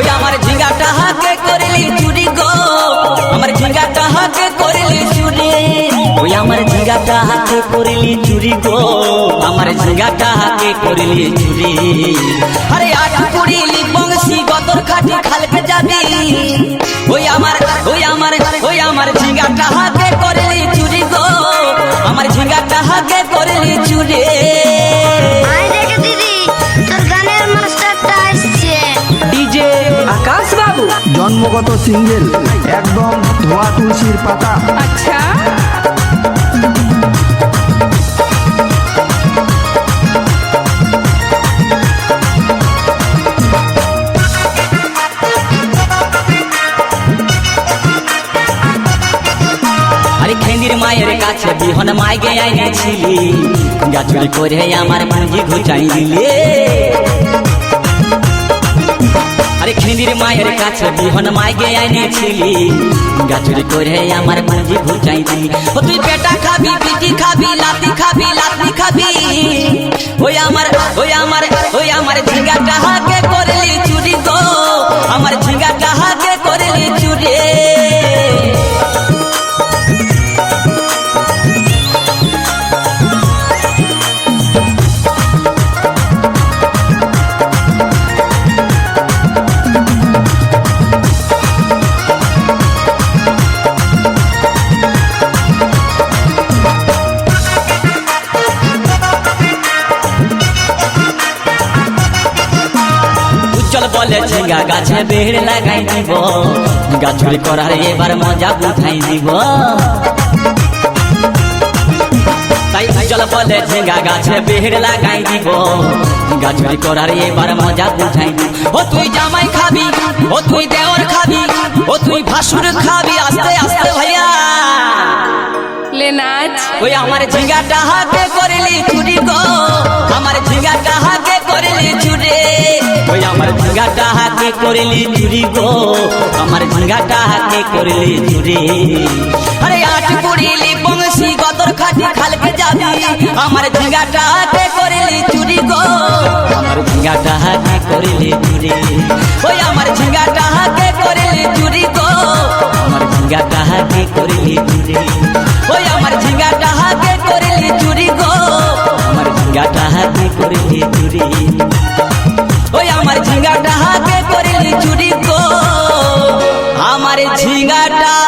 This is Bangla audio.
ওই আমার ঝিঙ্গাটা হাতে করলি চুরি গো। আমার ঝিঙ্গাটা হাতে করলি চুরি। ওই আমার ঝিঙ্গাটা হাতে করলি চুরি গো। আমার ঝিঙ্গাটা হাতে করলি চুরি। আরে আট কুড়িলি বংশী গদর খাটি খালকে যাবি ওই আমার ওই আমার ওই আমার ঝিঙ্গাটা হাতে জন্মগত সিঙ্গেল, একদম ধোয়া তুলসীর পাতা। আচ্ছা। মায়ের কাছে বিহন মাইকে আইনেছিলি। গাছুরি করে আমার পুঁজি ঘুচাই দিলে আরে খেন্দির মায়ের কাছে বিহন মাইকে আইনেছিলি গাছুরি করে আমার মাঝি ঘুচাই দিলি ও তুই বেটা খাবি পিটি খাবি, লাতি খাবি বলে ঝিঙ্গা গাছে বেড় লাগাই দিব। গাছুরি করার এবার মজা বুঝাই দিব। তাই বলে ঝিঙ্গা গাছে বেড় লাগাই দিব। গাছুরি করার এবার মজা বুঝাই দিব। ও তুই জামাই খাবি ও তুই দেওর খাবি ও তুই ভাসুর খাবি আস্তে আস্তে ভাইয়া। লে নাচ ওই আমার ঝিঙ্গাটা হাতে করলি চুরি গো। আমার ঝিঙ্গাটা হাতে করলি চুরি গো? আমার ঝিঙ্গাটা হাতে করলি চুরি? আরে আট কুড়িলি বংশী, গদর খাটি খালকে যাবি। আমার ঝিঙ্গাটা হাতে করলি চুরি গো? আমার ঝিঙ্গাটা হাতে করলি চুরি? ওই আমার ঝিঙ্গাটা হাতে করলি চুরি গো? আমার ঝিঙ্গাটা হাতে করলি চুরি? ওই আমার ঝিঙ্গাটা হাতে করলি চুরি গো? আমার ঝিঙ্গাটা হাতে করলি চুরি? ঝিঙ্গাটা হাতে করলি চুরি গো আমার ঝিঙ্গাটা